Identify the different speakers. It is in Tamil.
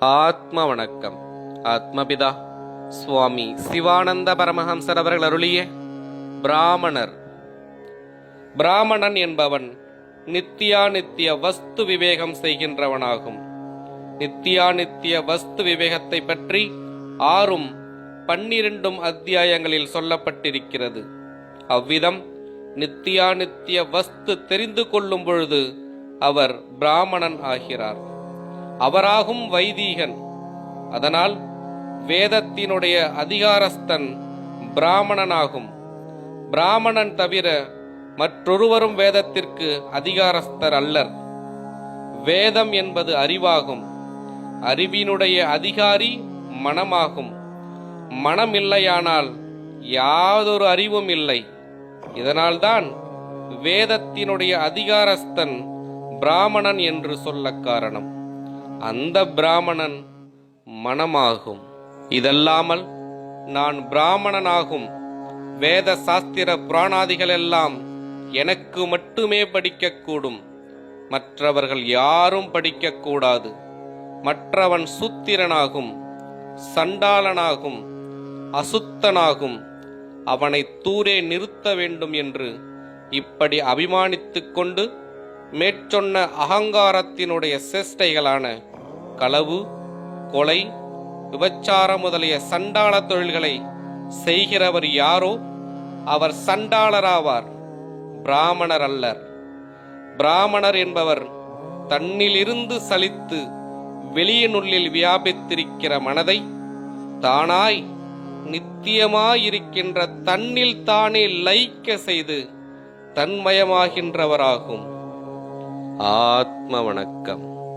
Speaker 1: ஆத்ம வணக்கம் ஆத்மபிதா சுவாமி சிவானந்த பரமஹம்சர் அவர்கள் அருளிய பிராமணர். பிராமணன் என்பவன் நித்தியானித்திய வஸ்து விவேகம் செய்கின்றவனாகும். நித்தியானித்திய வஸ்து விவேகத்தை பற்றி ஆறும் பன்னிரண்டும் அத்தியாயங்களில் சொல்லப்பட்டிருக்கிறது. அவ்விதம் நித்தியானித்திய வஸ்து தெரிந்து கொள்ளும் பொழுது அவர் பிராமணன் ஆகிறார். அவராகும் வைதீகன். அதனால் வேதத்தினுடைய அதிகாரஸ்தன் பிராமணனாகும். பிராமணன் தவிர மற்றொருவரும் வேதத்திற்கு அதிகாரஸ்தர் அல்லர். வேதம் என்பது அறிவாகும். அறிவினுடைய அதிகாரி மனமாகும். மனம் இல்லையானால் யாதொரு அறிவும் இல்லை. இதனால்தான் வேதத்தினுடைய அதிகாரஸ்தன் பிராமணன் என்று சொல்ல காரணம். அந்த பிராமணன் மனமாகும். இதல்லாமல் நான் பிராமணனாகும். வேத சாஸ்திர புராணாதிகள் எல்லாம் எனக்கு மட்டுமே படிக்கக்கூடும். மற்றவர்கள் யாரும் படிக்கக்கூடாது. மற்றவன் சூத்திரனாகும் சண்டாளனாகும் அசுத்தனாகும். அவனை தூரே நிறுத்த வேண்டும் என்று இப்படி அபிமானித்துக்கொண்டு கொண்டு மேற்சொன்ன அகங்காரத்தினுடைய சேஷ்டைகளான களவு கொலை விபச்சாரம் முதலிய சண்டாள தொழில்களை செய்கிறவர் யாரோ அவர் சண்டாளராவார் பிராமணர் அல்லர். பிராமணர் என்பவர் தன்னிலிருந்து சலித்து வெளியினுள்ளில் வியாபித்திருக்கிற மனதை தானாய் நித்தியமாயிருக்கின்ற தன்னில் தானே லயிக்க செய்து தன்மயமாகின்றவராகும். ஆத்ம வணக்கம்.